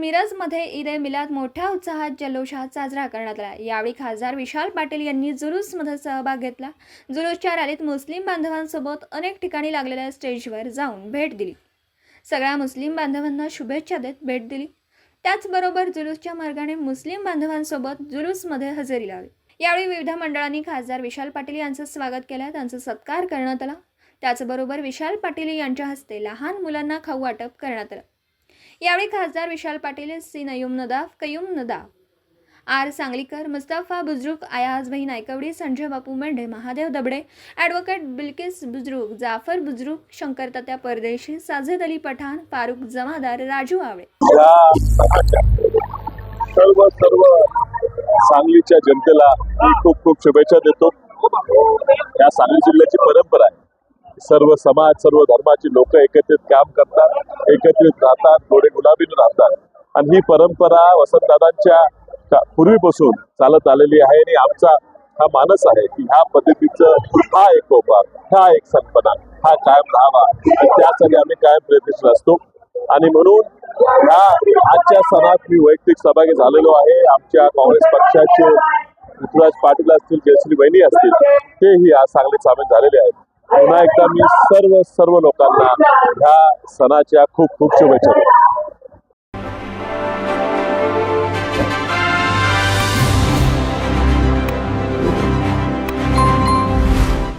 मिरजमध्ये ईद ए मिलाद मोठ्या उत्साहात जल्लोषात साजरा करण्यात आला. यावेळी खासदार विशाल पाटील यांनी जुलूसमध्ये सहभाग घेतला. जुलूसच्या रॅलीत मुस्लिम बांधवांसोबत अनेक ठिकाणी लागलेल्या स्टेजवर जाऊन भेट दिली. सगळ्या मुस्लिम बांधवांना शुभेच्छा देत भेट दिली. त्याचबरोबर जुलूसच्या मार्गाने मुस्लिम बांधवांसोबत जुलूसमध्ये हजेरी लावली. यावेळी विविध मंडळांनी खासदार विशाल पाटील यांचं स्वागत केलं. त्यांचा सत्कार करण्यात आला. त्याचबरोबर विशाल पाटील यांच्या हस्ते लहान मुलांना खाऊ वाटप करण्यात आलं. यावेळी खासदार Vishal Patil C Nayum Nadaf Qayyum Nadaf R Sanglikar Mustafa Bujaruk Ayajbhai Naikwadi Sanjay Bapu Mendhe Mahadev Dabde advocate Bilkis Bujaruk Jafar Bujaruk Shankar Tatya Pardeshi Sajed Ali Pathan Farooq जमादार राजू आवळे सर्व सर्व सांगलीच्या जनतेला मी खूप खूप शुभेच्छा देतो. या सांगली जिल्ह्याची परंपरा आहे. सर्व समाज सर्व धर्माची लोक एकत्रित काम करतात एकत्रित राहतात थोडे गुलाबीने राहतात. आणि ही परंपरा वसंतदादांच्या पूर्वीपासून चालत आलेली आहे आणि आमचा हा मानस आहे की ह्या पद्धतीचं हा एकोपा हा एक संपना हा कायम राहावा. आणि त्यासाठी आम्ही कायम प्रयत्नशील असतो. आणि म्हणून ह्या आजच्या सणात मी वैयक्तिक सहभागी झालेलो आहे. आमच्या काँग्रेस पक्षाचे पृथ्वीराज पाटील असतील जयश्री वहिनी असतील तेही आज चांगले सामील झालेले आहेत. पुन्हा एकदा मी सर्व सर्व लोकांना ह्या सणाच्या खूप खूप शुभेच्छा